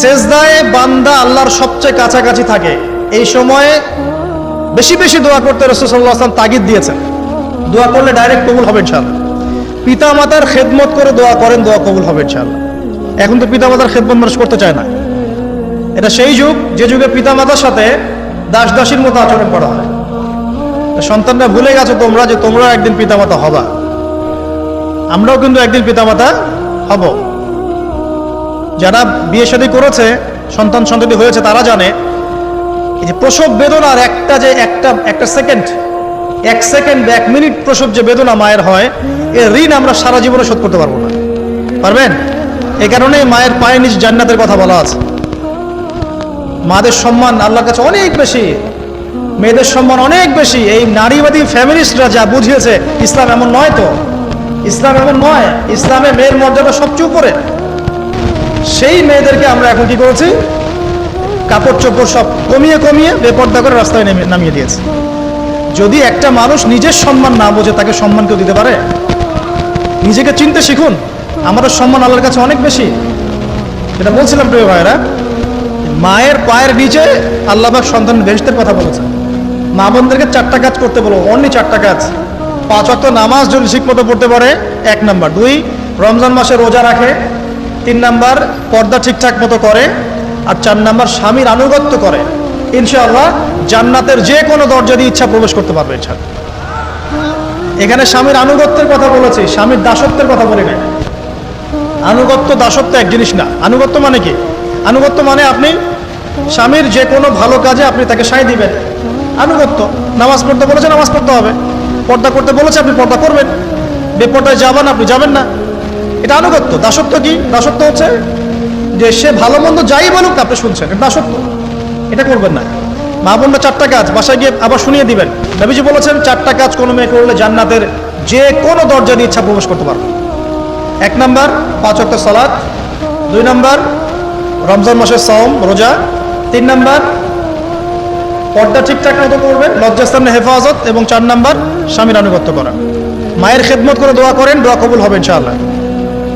সেজদায় বান্দা আল্লাহর সবচেয়ে কাছাকাছি থাকে। এই সময়ে বেশি বেশি দোয়া করতে রসুল্লাহ আসলাম তাগিদ দিয়েছেন। দোয়া করলে ডাইরেক্ট কবুল হবে ইনশাল্লাহ পিতা মাতার খেদমত করে দোয়া করেন, দোয়া কবুল হবে ইনশাল্লাহ এখন তো পিতা মাতার খেদমত মানুষ করতে চায় না। এটা সেই যুগ, যে যুগে পিতা মাতার সাথে দাস দাসীর মতো আচরণ করা হয়। সন্তানরা ভুলে গেছো তোমরা যে তোমরা একদিন পিতামাতা হবা। আমরাও কিন্তু একদিন পিতামাতা হব। যারা বিয়ে শাদী করেছে, সন্তান সন্ততি হয়েছে, তারা জানে যে প্রসব বেদনার একটা যে একটা একটা সেকেন্ড এক সেকেন্ড এক মিনিট প্রসব যে বেদনা মায়ের হয়, এর ঋণ আমরা সারা জীবনে শোধ করতে পারব না। পারবেন? এই কারণে মায়ের পায়ে নিজ জান্নাতের কথা বলা আছে। মাদের সম্মান আল্লাহর কাছে অনেক বেশি, মেয়েদের সম্মান অনেক বেশি। এই নারীবাদী ফ্যামিলিস্টরা যা বুঝিয়েছে, ইসলাম এমন নয় তো। ইসলাম এমন নয়, ইসলামে মেয়ের মর্যাদা সবচেয়ে উপরে। সেই মেয়েদেরকে আমরা এখন কি করেছি? কাপড় চোপড় সব কমিয়ে কমিয়ে বেপর্দা করে রাস্তায় নেমে নামিয়ে দিয়েছে। যদি একটা মানুষ নিজের সম্মান না বোঝে, তাকে সম্মান কেউ দিতে পারে? নিজেকে চিনতে শিখুন। আমাদের সম্মান আল্লাহর কাছে অনেক বেশি। এটা বলছিলাম প্রিয় ভাইরা মায়ের পায়ের নিচে আল্লাহবাক সন্তান বেহেস্তের কথা বলেছেন। মা বোনদেরকে চারটা কাজ করতে বলো, অনলি চারটা কাজ। পাঁচ অক্ট নামাজ যদি ঠিক মতো পড়তে পারে, এক নাম্বার। দুই, রমজান মাসে রোজা রাখে তিন নাম্বার, পর্দা ঠিকঠাক মতো করে, আর চার নাম্বার, স্বামীর আনুগত্য করে। ইনশাআল্লাহ, জান্নাতের যে কোনো দরজা দিয়ে ইচ্ছা প্রবেশ করতে পারবে ইচ্ছা এখানে স্বামীর আনুগত্যের কথা বলেছি, স্বামীর দাসত্বের কথা বলি না আনুগত্য, দাসত্ব এক জিনিস না। আনুগত্য মানে কি? আনুগত্য মানে আপনি স্বামীর যে কোনো ভালো কাজে আপনি তাকে সায় দিবেন। আনুগত্য, নামাজ পড়তে বলেছে, নামাজ পড়তে হবে। পর্দা করতে বলেছে, আপনি পর্দা করবেন। বেপর্দায় যাবেন, আপনি যাবেন না। এটা আনুগত্য দাসত্ব কি? দাসত্ব হচ্ছে যে সে ভালো মন্দ যাই বলুক, আপনি শুনছেন। এটা দাসত্ব। এটা করবেন না। মা বোনরা চারটা কাজ, বাসায় গিয়ে আবার শুনিয়ে দিবেন। নবীজি বলেছেন, চারটা কাজ কোনো মেয়ে করলে জান্নাতের যে কোনো দরজা দিয়ে ইচ্ছা প্রবেশ করতে পারবে। এক নাম্বার, পাঁচ অক্ট সালাদ দুই নাম্বার, রমজান মাসের সম রোজা। তিন নাম্বার, পর্দা ঠিকঠাক মতো করবেন লজ্জাস্থানের হেফাজত। এবং চার নাম্বার, স্বামীর আনুগত্য করা। মায়ের খেদমত করে দোয়া করেন, দোয়া কবুল হবে, ইনশাআল্লাহ।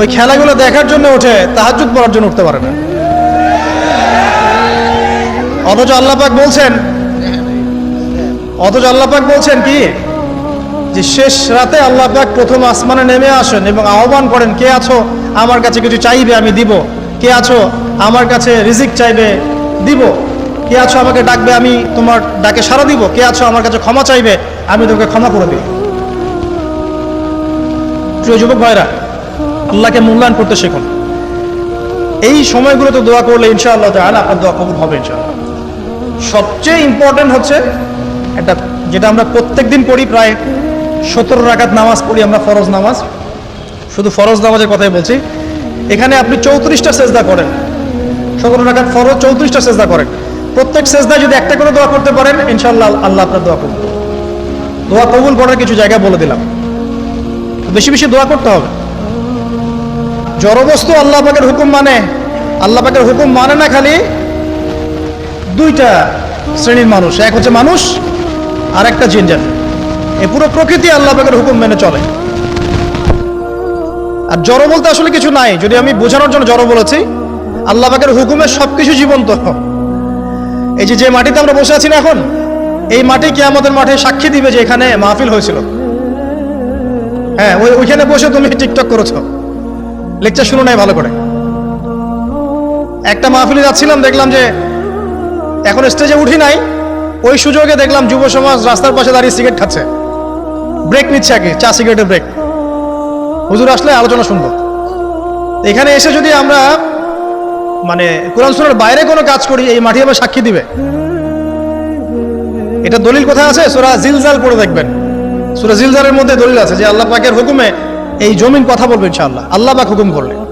ওই খেলাগুলো দেখার জন্য ওঠে তাহাজুদ পড়ার জন্য উঠতে পারে না। অথচ আল্লাহ পাক বলছেন, অথচ আল্লাহ পাক বলছেন কি? যে শেষ রাতে আল্লাহ পাক প্রথম আসমানে নেমে আসেন এবং আহ্বান করেন, কে আছো? আমার কাছে কিছু চাইবে, আমি দিব। কে আছো? আমার কাছে রিজিক চাইবে, দিব। কে আছো? আমাকে ডাকবে, আমি তোমার ডাকে সাড়া দিব। কে আছো? আমার কাছে ক্ষমা চাইবে, আমি তোকে ক্ষমা করে দিব। প্রিয় যুবক ভাইরা আল্লাহকে মূল্যায়ন করতে শেখুন। এই সময়গুলোতে দোয়া করলে ইনশাআল্লাহ তাআলা আপনার দোয়া কবুল হবে ইনশাআল্লাহ। সবচেয়ে ইম্পর্টেন্ট হচ্ছে একটা যেটা আমরা প্রত্যেক দিন পড়ি প্রায় সতেরো রাকাত নামাজ পড়ি আমরা, ফরজ নামাজ। শুধু ফরজ নামাজের কথাই বলছি। এখানে আপনি চৌত্রিশটা সেজদা করেন। সতেরো রাকাত ফরজ, চৌত্রিশটা সেজদা করেন। প্রত্যেক সেজদা যদি একটা করে দোয়া করতে পারেন, ইনশাআল্লাহ আল্লাহ আপনার দোয়া কবুল। দোয়া কবুল করার কিছু জায়গা বলে দিলাম। বেশি বেশি দোয়া করতে হবে। জড়বস্তু আল্লাহ পাকের হুকুম মানে। আল্লাহ পাকের হুকুম মানে না খালি দুইটা শ্রেণির মানুষ। এক হচ্ছে মানুষ আর একটা জিনজান। এ পুরো প্রকৃতি আল্লাহ পাকের হুকুম মেনে চলে। আর জড় বলতে আসলে কিছু নাই। যদি আমি বোঝানোর জন্য জড় বলেছি, আল্লাহ পাকের হুকুমে সবকিছু জীবন্ত। এই যে যে মাটিতে আমরা বসে আছি না এখন, এই মাটি কি আমাদের মাঠে সাক্ষী দিবে যে এখানে মাহফিল হয়েছিল। হ্যাঁ ওই ওইখানে বসে তুমি টিকটক করেছ। লেকচার শুনো নাই ভালো করে। একটা মাহফিলে যাচ্ছিলাম, দেখলাম যে এখন স্টেজে উঠি নাই। ওই সুযোগে দেখলাম যুব সমাজ রাস্তার পাশে দাঁড়িয়ে সিগারেট খাচ্ছে। ব্রেক নিচ্ছে আগে, চা সিগারেটের ব্রেক হুজুর আসলে আলোচনা শুনব। এখানে এসে যদি আমরা মানে কোরআন সুরার বাইরে কোনো কাজ করি, এই মাটি আবার সাক্ষী দিবে। এটা দলিল কোথায় আছে? সুরা জিলজাল পড়ে দেখবেন। সুরা জিলজালের মধ্যে দলিল আছে যে আল্লাহ পাকের হুকুমে এই জমিন কথা বলবেন ইনশাআল্লাহ। আল্লাহ বাক হুকুম করলে।